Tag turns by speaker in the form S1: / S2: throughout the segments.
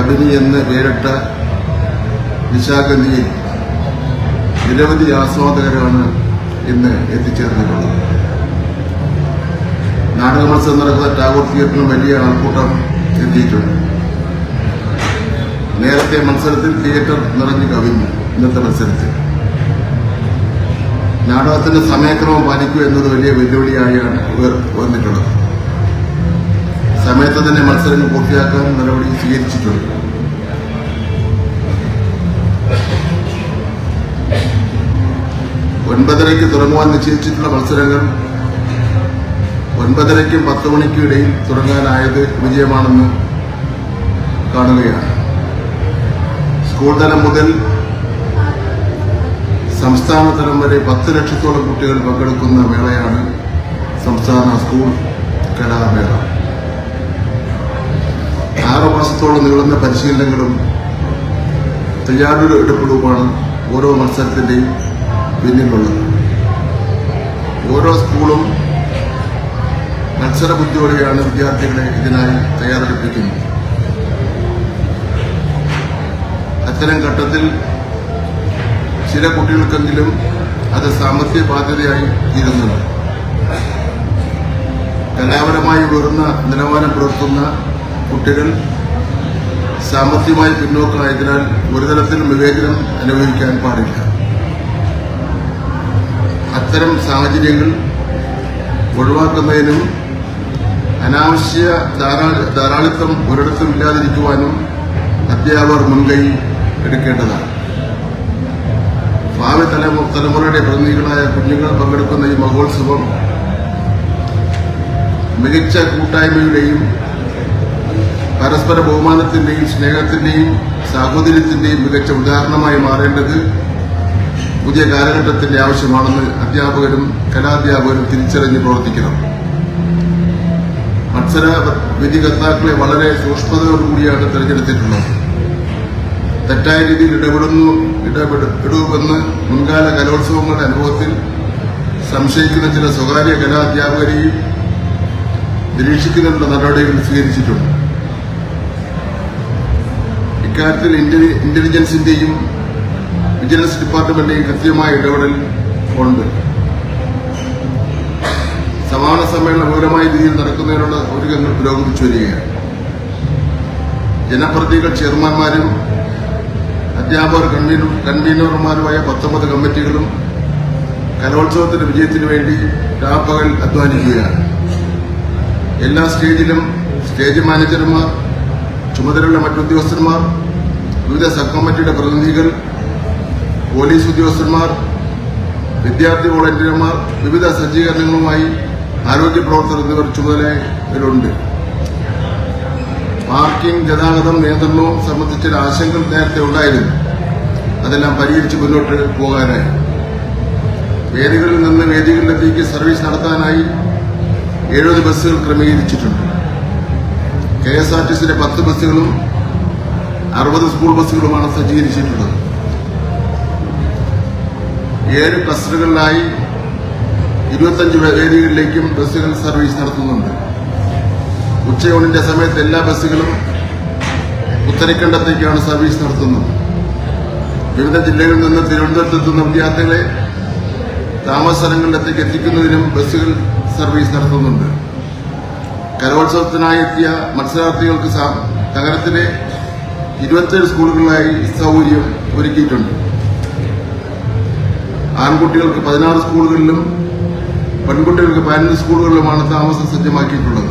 S1: കബിനി എന്ന് പേരിട്ട നിശാഗന്ധിയിൽ നിരവധി ആസ്വാദകരാണ് ഇന്ന് എത്തിച്ചേർന്നിട്ടുള്ളത്. നാടക മത്സരം നടക്കുന്ന ടാഗോർ തിയേറ്ററിന് വലിയ ആൾക്കൂട്ടം എത്തിയിട്ടുണ്ട്. നേരത്തെ മത്സരത്തിൽ തിയേറ്റർ നിറഞ്ഞു കവിഞ്ഞു ഇന്നത്തെ മത്സരത്തിൽ. നാടകത്തിന്റെ സമയക്രമം പാലിക്കുക എന്നത് വലിയ വെല്ലുവിളിയായാണ് ഇവർ വന്നിട്ടുള്ളത്. സമയത്ത് തന്നെ മത്സരങ്ങൾ പൂർത്തിയാക്കാൻ നടപടി സ്വീകരിച്ചിട്ടുണ്ട്. ഒൻപതരയ്ക്ക് തുടങ്ങുവാൻ നിശ്ചയിച്ചിട്ടുള്ള മത്സരങ്ങൾ ഒൻപതരയ്ക്കും പത്ത് മണിക്കും ഇടയിൽ തുടങ്ങാനായത് വിജയമാണെന്ന് കാണുകയാണ്. സ്കൂൾ തലം മുതൽ സംസ്ഥാന തലം വരെ പത്ത് ലക്ഷത്തോളം കുട്ടികൾ പങ്കെടുക്കുന്ന മേളയാണ് സംസ്ഥാന സ്കൂൾ കലാമേള. ആറു മാസത്തോളം നീളുന്ന പരിശീലനങ്ങളും തയ്യാറെടുപ്പുകളുമാണ് ഓരോ മത്സരത്തിന്റെയും പിന്നിലുള്ളത്. ഓരോ സ്കൂളും മത്സര ബുദ്ധിയോടെയാണ് വിദ്യാർത്ഥികളെ ഇതിനായി തയ്യാറെടുപ്പിക്കുന്നത്. അത്തരം ഘട്ടത്തിൽ ചില കുട്ടികൾക്കെങ്കിലും അത് സാമ്പത്തിക ബാധ്യതയായി തീരുന്നുണ്ട്. കലാപരമായി ഉയർന്ന നിലവാരം പുലർത്തുന്ന കുട്ടികൾ സാമ്പത്തികമായി പിന്നോക്കമായതിനാൽ ഒരു തരത്തിലും വിവേചനം അനുഭവിക്കാൻ പാടില്ല. അത്തരം സാഹചര്യങ്ങൾ ഒഴിവാക്കുന്നതിനും അനാവശ്യ ധാരാ- ധാരാളിത്തം ഒരിടത്തും ഇല്ലാതിരിക്കുവാനും അധ്യാപകർ മുൻകൈ എടുക്കേണ്ടതാണ്. ഭാവി തലമു തലമുറയുടെ പ്രതിനിധികളായ കുഞ്ഞുങ്ങൾ പങ്കെടുക്കുന്ന ഈ മഹോത്സവം മികച്ച കൂട്ടായ്മയുടെയും പരസ്പര ബഹുമാനത്തിന്റെയും സ്നേഹത്തിന്റെയും സാഹോദര്യത്തിന്റെയും മികച്ച ഉദാഹരണമായി മാറേണ്ടത് പുതിയ കാലഘട്ടത്തിന്റെ ആവശ്യമാണെന്ന് അധ്യാപകരും കലാധ്യാപകരും തിരിച്ചറിഞ്ഞ് പ്രവർത്തിക്കണം. മത്സര വിധികർത്താക്കളെ വളരെ സൂക്ഷ്മതയോടുകൂടിയാണ് തെരഞ്ഞെടുത്തിട്ടുള്ളത്. തെറ്റായ രീതിയിൽ ഇടപെടുന്നു ഇടപെട- ഇടപെടുമെന്ന് മുൻകാല കലോത്സവങ്ങളുടെ അനുഭവത്തിൽ സംശയിക്കുന്ന ചില സ്വകാര്യ കലാധ്യാപകരെയും നിരീക്ഷിക്കുന്നതിനുള്ള നടപടികൾ സ്വീകരിച്ചിട്ടുണ്ട്. ഇന്റലി- ഇന്റലിജൻസിന്റെയും വിജിലൻസ് ഡിപ്പാർട്ട്മെന്റിന്റെയും കൃത്യമായ ഇടപെടൽ ഉണ്ട്. സമാന സമ്മേളനം വിപുലമായ രീതിയിൽ നടക്കുന്നതിനുള്ള ഒരുക്കങ്ങൾ പുരോഗമിച്ചു വരികയാണ്. ജനപ്രതിനിധികൾ ചെയർമാൻമാരും അധ്യാപകർ കൺവീനർ കൺവീനർമാരുമായ പത്തൊമ്പത് കമ്മിറ്റികളും കലോത്സവത്തിന്റെ വിജയത്തിനു വേണ്ടി രാപ്പകൽ അധ്വാനിക്കുകയാണ്. എല്ലാ സ്റ്റേജിലും സ്റ്റേജ് മാനേജർമാർ ചുമതലയുള്ള മറ്റുദ്യോഗസ്ഥന്മാർ വിവിധ സബ് കമ്മിറ്റിയുടെ പ്രതിനിധികൾ പോലീസ് ഉദ്യോഗസ്ഥന്മാർ വിദ്യാർത്ഥി വോളണ്ടിയർമാർ വിവിധ സജ്ജീകരണങ്ങളുമായി ആരോഗ്യ പ്രവർത്തകർ എന്നിവർ ചുമതലയിലുണ്ട്. പാർക്കിംഗ് ഗതാഗതം നിയന്ത്രണവും സംബന്ധിച്ച ആശങ്കകൾ നേരത്തെ ഉണ്ടായിരുന്നു. അതെല്ലാം പരിഹരിച്ച് മുന്നോട്ട് പോകാനായി. വേദികളിൽ നിന്ന് വേദികളിലെത്തിക്ക് സർവീസ് നടത്താനായി എഴുപത് ബസ്സുകൾ ക്രമീകരിച്ചിട്ടുണ്ട്. കെ എസ് ആർ ടി സിയുടെ പത്ത് ബസ്സുകളും അറുപത് സ്കൂൾ ബസ്സുകളുമാണ് സജ്ജീകരിച്ചിട്ടുള്ളത്. ഏഴ് ക്ലസ്റ്ററുകളിലായി ഇരുപത്തഞ്ച് വേദികളിലേക്കും ബസ്സുകൾ സർവീസ് നടത്തുന്നുണ്ട്. ഉച്ചയൂണിന്റെ സമയത്ത് എല്ലാ ബസ്സുകളും ഉത്തരക്കണ്ടത്തേക്കാണ് സർവീസ് നടത്തുന്നത്. വിവിധ ജില്ലകളിൽ നിന്ന് തിരുവനന്തപുരത്തെത്തുന്ന വിദ്യാർത്ഥികളെ താമസ സ്ഥലങ്ങളിലേക്ക് എത്തിക്കുന്നതിനും ബസ്സുകൾ സർവീസ് നടത്തുന്നുണ്ട്. കലോത്സവത്തിനായി എത്തിയ മത്സരാർത്ഥികൾക്ക് നഗരത്തിലെ ഇരുപത്തേഴ് സ്കൂളുകളിലായി സൗകര്യം ഒരുക്കിയിട്ടുണ്ട്. ആൺകുട്ടികൾക്ക് പതിനാറ് സ്കൂളുകളിലും പെൺകുട്ടികൾക്ക് പതിനഞ്ച് സ്കൂളുകളിലുമാണ് താമസം സജ്ജമാക്കിയിട്ടുള്ളത്.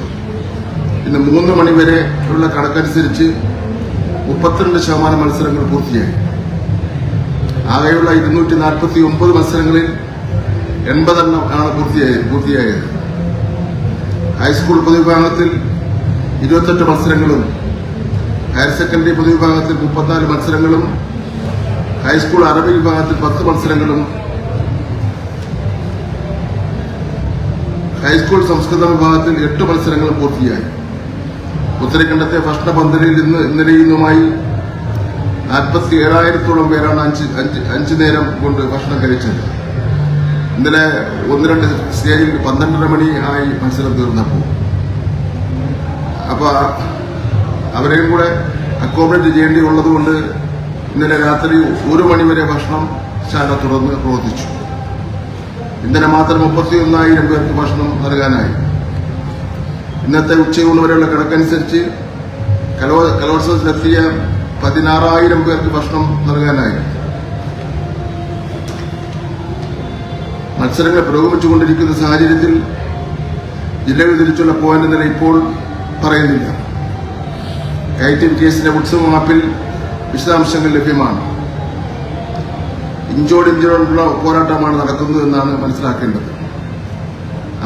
S1: ഇന്ന് മൂന്ന് മണിവരെ ഉള്ള കണക്കനുസരിച്ച് മുപ്പത്തിരണ്ട് ശതമാനം മത്സരങ്ങൾ പൂർത്തിയായി. ആകെയുള്ള ഇരുന്നൂറ്റി നാൽപ്പത്തി ഒമ്പത് മത്സരങ്ങളിൽ എൺപതെണ്ണം ആണ് പൂർത്തിയായത് പൂർത്തിയായത്. ഹൈസ്കൂൾ പൊതുവിഭാഗത്തിൽ ഇരുപത്തെട്ട് മത്സരങ്ങളും ഹയർ സെക്കൻഡറി പൊതുവിഭാഗത്തിൽ മുപ്പത്തിനാല് മത്സരങ്ങളും ഹൈസ്കൂൾ അറബി വിഭാഗത്തിൽ പത്ത് മത്സരങ്ങളും ഹൈസ്കൂൾ സംസ്കൃത വിഭാഗത്തിൽ എട്ട് മത്സരങ്ങളും പൂർത്തിയായി. ഉത്തരഖണ്ഡത്തെ ഭക്ഷണ പന്തലിൽ ഇന്ന് ഇന്നലെയുമായി നാൽപ്പത്തി ഏഴായിരത്തോളം പേരാണ് അഞ്ച് അഞ്ച് അഞ്ച് നേരം കൊണ്ട് ഭക്ഷണം കഴിച്ചത്. ഇന്നലെ ഒന്ന് രണ്ട് സ്റ്റേജിൽ പന്ത്രണ്ടര മണി ആയി മത്സരം തീർന്നപ്പോൾ. അപ്പൊ അവരെയും കൂടെ അക്കോമഡേറ്റ് ചെയ്യേണ്ടി ഉള്ളതുകൊണ്ട് ഇന്നലെ രാത്രി ഒരു മണിവരെ ഭക്ഷണം ശാല തുറന്ന് പ്രവർത്തിച്ചു. ഇന്നലെ മാത്രം മുപ്പത്തിയൊന്നായിരം പേർക്ക് ഭക്ഷണം നൽകാനായി. ഇന്നത്തെ ഉച്ചയൂണ് വരെയുള്ള കണക്കനുസരിച്ച് കലോ കലോത്സവത്തിലെത്തിയ പതിനാറായിരം പേർക്ക് ഭക്ഷണം നൽകാനായി. മത്സരങ്ങൾ പുരോഗമിച്ചുകൊണ്ടിരിക്കുന്ന സാഹചര്യത്തിൽ ജില്ലകൾ തിരിച്ചുള്ള പോയിന്റ് നില ഇപ്പോൾ പറയുന്നില്ല. കേസിന്റെ ഉത്സവ മാപ്പിൽ വിശദാംശങ്ങൾ ലഭ്യമാണ്. ഇഞ്ചോടിഞ്ചോടുള്ള പോരാട്ടമാണ് നടക്കുന്നത് എന്നാണ് മനസ്സിലാക്കേണ്ടത്.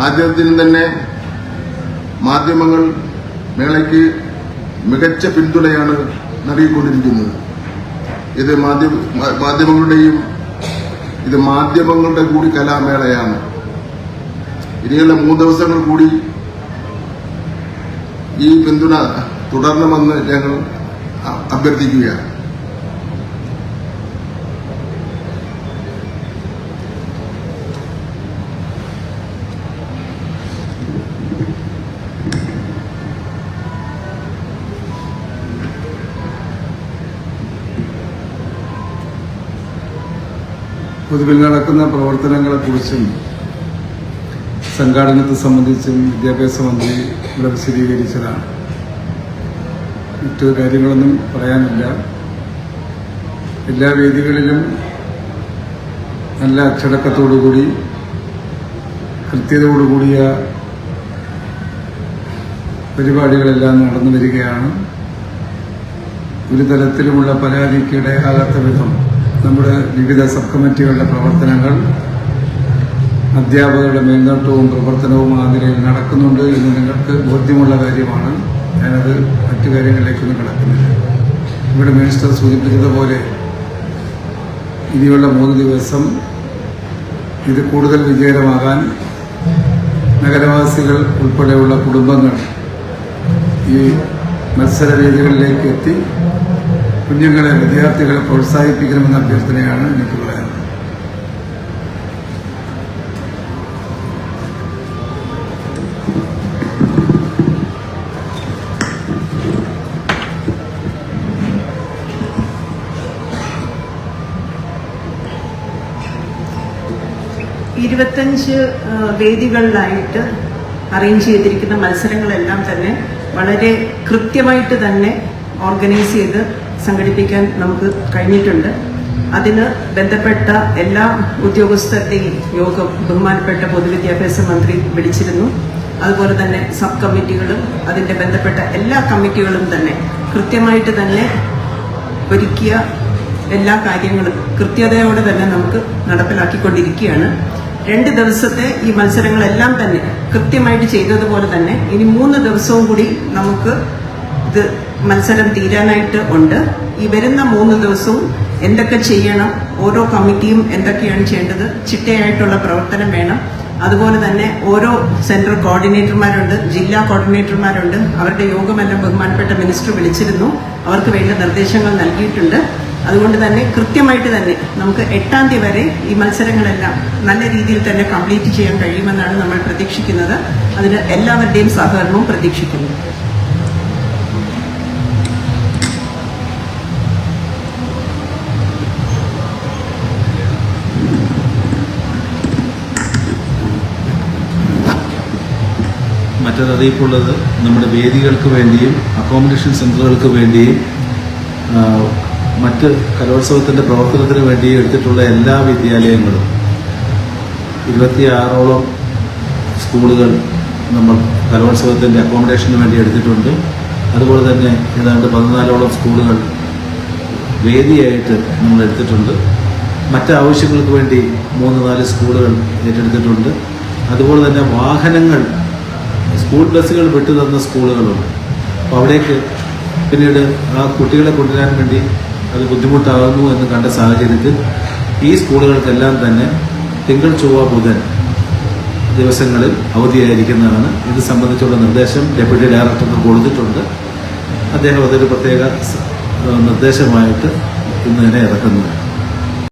S1: ആദ്യത്തിൽ തന്നെ മാധ്യമങ്ങൾ മേളയ്ക്ക് മികച്ച പിന്തുണയാണ് നൽകിക്കൊണ്ടിരിക്കുന്നത്. ഇത് മാധ്യമ മാധ്യമങ്ങളുടെയും ഇത് മാധ്യമങ്ങളുടെ കൂടി കലാമേളയാണ്. ഇനിയുള്ള മൂന്ന് ദിവസങ്ങൾ കൂടി ഈ പിന്തുണ തുടരണമെന്ന് ഞങ്ങൾ അഭ്യർത്ഥിക്കുകയാണ്.
S2: പൊതുവിൽ നടക്കുന്ന പ്രവർത്തനങ്ങളെക്കുറിച്ചും സംഘാടനത്തെ സംബന്ധിച്ചും വിദ്യാഭ്യാസ മന്ത്രി ഇവിടെ വിശദീകരിച്ചതാണ്. മറ്റു കാര്യങ്ങളൊന്നും പറയാനില്ല. എല്ലാ വേദികളിലും നല്ല അച്ചടക്കത്തോടുകൂടി കൃത്യതയോടുകൂടിയ പരിപാടികളെല്ലാം നടന്നു വരികയാണ്. ഒരു തരത്തിലുമുള്ള പരാതിക്ക് ഇടയാകാത്ത വിധം നമ്മുടെ വിവിധ സബ് കമ്മിറ്റികളുടെ പ്രവർത്തനങ്ങൾ അധ്യാപകരുടെ മേൽനോട്ടവും പ്രവർത്തനവും ആ നിലയിൽ നടക്കുന്നുണ്ട് എന്ന് നിങ്ങൾക്ക് ബോധ്യമുള്ള കാര്യമാണ്. ഞാനത് മറ്റു കാര്യങ്ങളിലേക്കൊന്നും കിടക്കുന്നില്ല. ഇവിടെ മിനിസ്റ്റർ സൂചിപ്പിച്ചതുപോലെ ഇനിയുള്ള മൂന്ന് ദിവസം ഇത് കൂടുതൽ വിജയകരമാകാൻ നഗരവാസികൾ ഉൾപ്പെടെയുള്ള കുടുംബങ്ങൾ ഈ മത്സര വേദികളിലേക്ക് എത്തി. കുഞ്ഞുങ്ങളെ വിദ്യാർത്ഥികളെ പ്രോത്സാഹിപ്പിക്കണമെന്ന അഭ്യർത്ഥനയാണ് എനിക്ക്
S3: ഇരുപത്തഞ്ച് വേദികളിലായിട്ട് അറേഞ്ച് ചെയ്തിരിക്കുന്ന മത്സരങ്ങളെല്ലാം തന്നെ വളരെ കൃത്യമായിട്ട് തന്നെ ഓർഗനൈസ് ചെയ്ത് സംഘടിപ്പിക്കാൻ നമുക്ക് കഴിഞ്ഞിട്ടുണ്ട്. അതിന് ബന്ധപ്പെട്ട എല്ലാ ഉദ്യോഗസ്ഥരുടെയും യോഗം ബഹുമാനപ്പെട്ട പൊതുവിദ്യാഭ്യാസ മന്ത്രി വിളിച്ചിരുന്നു. അതുപോലെ തന്നെ സബ് കമ്മിറ്റികളും അതിന്റെ ബന്ധപ്പെട്ട എല്ലാ കമ്മിറ്റികളും തന്നെ കൃത്യമായിട്ട് തന്നെ ഒരുക്കിയ എല്ലാ കാര്യങ്ങളും കൃത്യതയോടെ തന്നെ നമുക്ക് നടപ്പിലാക്കിക്കൊണ്ടിരിക്കുകയാണ്. രണ്ട് ദിവസത്തെ ഈ മത്സരങ്ങളെല്ലാം തന്നെ കൃത്യമായിട്ട് ചെയ്തതുപോലെ തന്നെ ഇനി മൂന്ന് ദിവസവും കൂടി നമുക്ക് ഇത് മത്സരം തീരാനായിട്ട് ഉണ്ട്. ഈ വരുന്ന മൂന്ന് ദിവസവും എന്തൊക്കെ ചെയ്യണം ഓരോ കമ്മിറ്റിയും എന്തൊക്കെയാണ് ചെയ്യേണ്ടത് ചിട്ടയായിട്ടുള്ള പ്രവർത്തനം വേണം. അതുപോലെ തന്നെ ഓരോ സെൻട്രൽ കോർഡിനേറ്റർമാരുണ്ട് ജില്ലാ കോർഡിനേറ്റർമാരുണ്ട്. അവരുടെ യോഗമെല്ലാം ബഹുമാനപ്പെട്ട മിനിസ്റ്റർ വിളിച്ചിരുന്നു. അവർക്ക് വേണ്ട നിർദ്ദേശങ്ങൾ നൽകിയിട്ടുണ്ട്. അതുകൊണ്ട് തന്നെ കൃത്യമായിട്ട് തന്നെ നമുക്ക് എട്ടാം തീയതി വരെ ഈ മത്സരങ്ങളെല്ലാം നല്ല രീതിയിൽ തന്നെ കംപ്ലീറ്റ് ചെയ്യാൻ കഴിയുമെന്നാണ് നമ്മൾ പ്രതീക്ഷിക്കുന്നത്. അതിന് എല്ലാവരുടെയും സഹകരണവും പ്രതീക്ഷിക്കുന്നു.
S4: മറ്റൊരു അറിയിപ്പുള്ളത് നമ്മുടെ വേദികൾക്ക് വേണ്ടിയും അക്കോമഡേഷൻ സെന്ററുകൾക്ക് വേണ്ടിയും മറ്റ് കലോത്സവത്തിന്റെ പ്രവർത്തനത്തിന് വേണ്ടി എടുത്തിട്ടുള്ള എല്ലാ വിദ്യാലയങ്ങളും ഇരുപത്തിയാറോളം സ്കൂളുകൾ നമ്മൾ കലോത്സവത്തിന്റെ അക്കോമഡേഷന് വേണ്ടി എടുത്തിട്ടുണ്ട്. അതുപോലെ തന്നെ ഏതാണ്ട് പതിനാലോളം സ്കൂളുകൾ വേദിയായിട്ട് നമ്മൾ എടുത്തിട്ടുണ്ട്. മറ്റ് ആവശ്യങ്ങൾക്ക് വേണ്ടി മൂന്ന് നാല് സ്കൂളുകൾ ഏറ്റെടുത്തിട്ടുണ്ട്. അതുപോലെ തന്നെ വാഹനങ്ങൾ സ്കൂൾ ബസ്സുകൾ വിട്ടു തന്ന സ്കൂളുകളുണ്ട്. അപ്പോൾ അവിടേക്ക് പിന്നീട് ആ കുട്ടികളെ കൊണ്ടുവരാൻ വേണ്ടി അത് ബുദ്ധിമുട്ടാകുന്നു എന്ന് കണ്ട സാഹചര്യത്തിൽ ഈ സ്കൂളുകൾക്കെല്ലാം തന്നെ തിങ്കൾ ചൊവ്വ ബുധൻ ദിവസങ്ങളിൽ അവധിയായിരിക്കുന്നതാണ്. ഇത് സംബന്ധിച്ചുള്ള നിർദ്ദേശം ഡെപ്യൂട്ടി ഡയറക്ടർക്ക് കൊടുത്തിട്ടുണ്ട്. അദ്ദേഹം അതൊരു പ്രത്യേക നിർദ്ദേശമായിട്ട് ഇന്ന് തന്നെ ഇറക്കുന്നു.